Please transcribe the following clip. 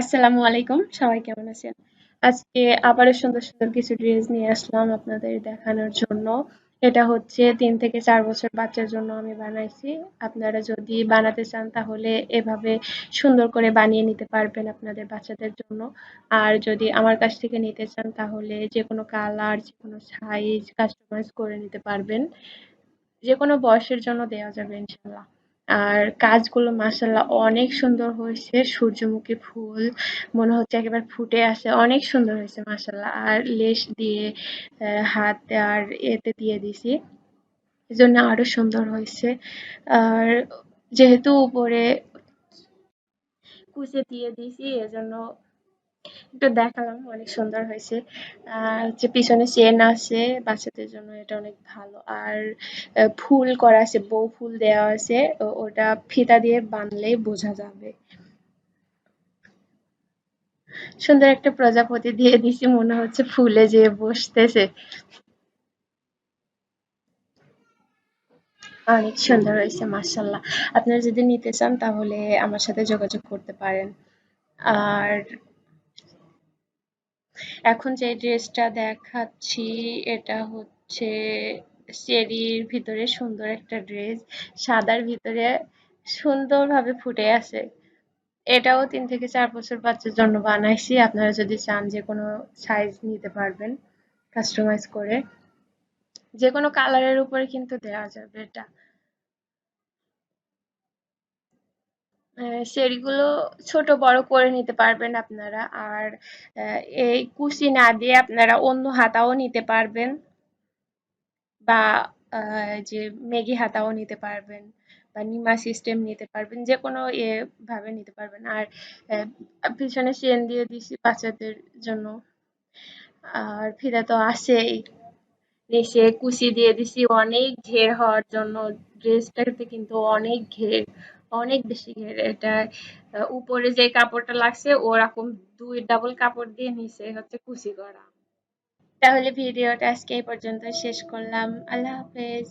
আসসালামু আলাইকুম, সবাই কেমন আছেন? আজকে আবারও সুন্দর সুন্দর কিছু ড্রেস নিয়ে আসলাম আপনাদের দেখানোর জন্য। এটা হচ্ছে তিন থেকে চার বছর বাচ্চার জন্য আমি বানাইছি। আপনারা যদি বানাতে চান তাহলে এভাবে সুন্দর করে বানিয়ে নিতে পারবেন আপনাদের বাচ্চাদের জন্য। আর যদি আমার কাছ থেকে নিতে চান তাহলে যে কোনো কালার যে কোনো সাইজ কাস্টমাইজ করে নিতে পারবেন। যে কোনো বয়সের জন্য দেওয়া যাবে ইনশাল্লাহ আর কাজগুলো মাসাল্লাহ অনেক সুন্দর হয়েছে। সূর্যমুখী ফুল, মনে হচ্ছে একেবারে ফুটে আছে অনেক সুন্দর হয়েছে মাসাল্লাহ আর লেস দিয়ে হাত আর এতে দিয়ে দিছি। জন্য আরও সুন্দর হয়েছে। আর যেহেতু উপরে কুচে দিয়ে দিছি, এজন্য একটু দেখালাম, অনেক সুন্দর হয়েছে। আর হচ্ছে পিছনে চেন আছে, বাচ্চাদের জন্য এটা অনেক ভালো। আর ফুল করা আছে, বউ ফুল দেওয়া আছে ওটা ফিতা দিয়ে বানলেই বোঝা যাবে। সুন্দর একটা প্রজাপতি দিয়ে দিছি, মনে হচ্ছে ফুলে যে বসতেছে। অনেক সুন্দর হয়েছে মার্শাল্লাহ আপনারা যদি নিতে চান তাহলে আমার সাথে যোগাযোগ করতে পারেন। আর এখন যে ড্রেসটা দেখাচ্ছি, এটা হচ্ছে চেরির ভিতরে সুন্দর একটা ড্রেস। সাদার ভিতরে সুন্দরভাবে ফুটে আছে। এটাও তিন থেকে চার বছর বাচ্চার জন্য বানাইছি। আপনারা যদি চান যে কোনো সাইজ নিতে পারবেন কাস্টমাইজ করে। যে কোনো কালারের উপরে কিন্তু দেওয়া যাবে এটা। সেগুলো ছোট বড় করে নিতে পারবেন আপনারা। আর এই কুচি না দিয়ে আপনারা অন্য হাতাও নিতে পারবেন। বা যে মেগি হাতাও নিতে পারবেন বা নিমা সিস্টেম নিতে পারবেন যে কোনো এ ভাবে নিতে পারবেন। আর পিছনে চেন দিয়ে দিছি বাচ্চাদের জন্য। আর ফিতা তো আছেই। নিচে কুচি দিয়ে দিছি, অনেক ঘের হওয়ার জন্য। ড্রেসটাতে কিন্তু অনেক ঘের। অনেক বেশি এটা উপরে যে কাপড়টা লাগছে ওরকম দুই ডাবল কাপড় দিয়ে নিচে হচ্ছে কুচি করা। তাহলে ভিডিওটা আজকে এই পর্যন্ত শেষ করলাম। আল্লাহ হাফেজ।